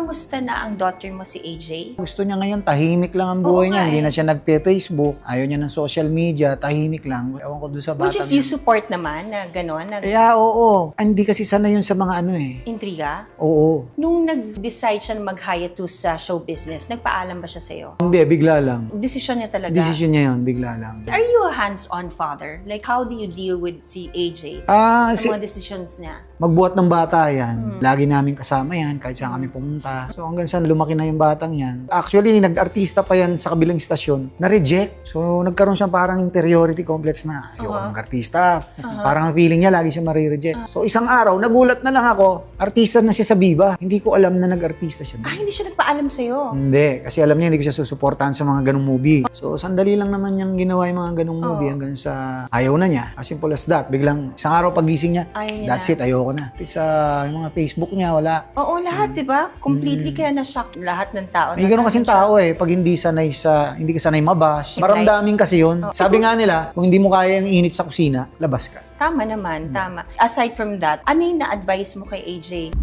kamusta na ang daughter mo si AJ? Gusto niya ngayon, tahimik lang ang Oo buhay niya. nga Hindi eh. na siya nagpe-Facebook. Ayaw niya ng social media. Tahimik lang. Ewan ko doon sa bata. Which is you support naman na gano'n, na Kaya oo. Ah, Hindi kasi sana yun sa mga ano eh. intriga. Oo. Nung nag-decide siya na mag-hiatus sa show business, nagpaalam ba siya sa'yo? Hindi, bigla lang. Desisyon niya talaga. Decision niya yun, bigla lang. Are you a hands-on father? Like, how do you deal with si AJ Ah, sa si, mga decisions niya? magbuhat ng bata yan. Hmm. Lagi namin kasama yan kahit saan kami pumunta. So hanggang saan lumaki na yung batang yan. Actually, nag-artista pa yan sa kabilang istasyon. Na-reject. So nagkaroon siya parang inferiority complex na. Ayoko Uh-huh. mag-artista. Parang ang feeling niya lagi siya marireject. So isang araw, nagulat na lang ako. Artista na siya sa Viva. Hindi ko alam na nag-artista siya. Ah, hindi siya nagpaalam sa'yo. Hindi, kasi alam niya hindi ko siya susuportahan sa mga ganong movie. So, sandali lang naman niyang ginawa yung mga ganong movie Oo. hanggang sa ayaw na niya. As simple as that. Biglang isang araw pagising niya, niya that's na. it, ayoko na. Sa yung mga Facebook niya, wala. Oo, lahat, di ba? Completely kaya na-shock lahat ng tao. May ganun kasing tao eh, pag hindi sanay sa, hindi ka sanay mabash. Maramdamin kasi yun. Sabi nga nila, kung hindi mo kaya yung init sa kusina, labas ka. Tama naman, tama. Aside from that, ano yung na-advise mo kay AJ?